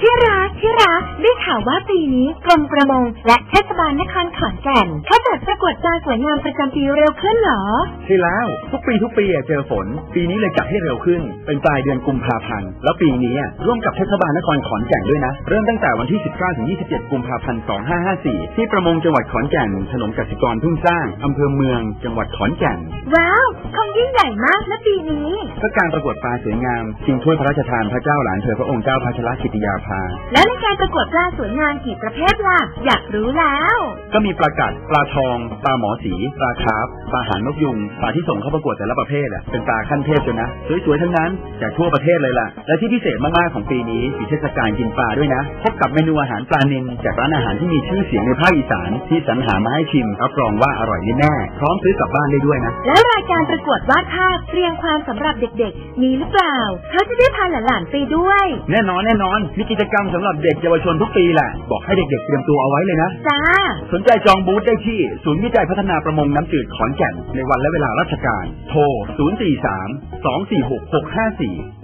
ที่รักที่รักได้ข่าวว่าปีนี้กรมประมง และเทศบาลนครขอนแก่นเขาจัดประกวดปลาสวยงามประจำปีเร็วขึ้นเหรอ ใช่แล้ว ทุกปีทุกปีอะเจอฝน ปีนี้เลยจัดให้เร็วขึ้น เป็นปลายเดือนกุมภาพันธ์ แล้วปีนี้อะร่วมกับเทศบาลนครขอนแก่นด้วยนะ เริ่มตั้งแต่วันที่ 19 ถึง 27 กุมภาพันธ์ 2554 ที่ประมงจังหวัดขอนแก่น ถนนกสิกรทุ่งสร้าง อำเภอเมือง จังหวัดขอนแก่น ว้าว คงยิ่งใหญ่มากนะปีนี้ ก็การประกวดปลาสวยงามชิงถ้วยพระราชทานพระเจ้าหลานเธอพระองค์เจ้าพัชรกิติยาภา แล้วในการประกวดปลาสวยงามกี่ประเภทล่ะ อยากรู้แล้ว ก็มีปลากัดปลาทอง ปลาหมอสี ปลาคาร์ฟปลาหางนกยุง ปลาที่ส่งเข้าประกวดแต่ละประเภทอะ เป็นปลาขั้นเทพเลยนะ สวยๆทั้งนั้น จากทั่วประเทศเลยล่ะ และที่พิเศษมากๆของปีนี้มีเทศกาลกินปลาด้วยนะ พบกับเมนูอาหารปลานิลจากร้านอาหารที่มีชื่อเสียงในภาคอีสานที่สรรหามาให้ชิมรับรองว่าอร่อยแน่ๆพร้อมซื้อกลับบ้านได้ด้วยนะ แล้วรายการประกวดวาดภาพเรียงความสำหรับเด็กๆ มีหรือเปล่าเขาจะได้พาหลานๆไปด้วย แน่นอนแน่นอน มีกิจกรรมสำหรับเด็กเยาวชนทุกปีแหละ บอกให้เด็กๆ เตรียมตัวเอาไว้เลยนะ จ้า สนใจจองบูธได้ที่ ศูนย์วิจัยพัฒนาประมงน้ำจืดขอนแก่น ในวันและเวลาราชการ โทร 043 246 654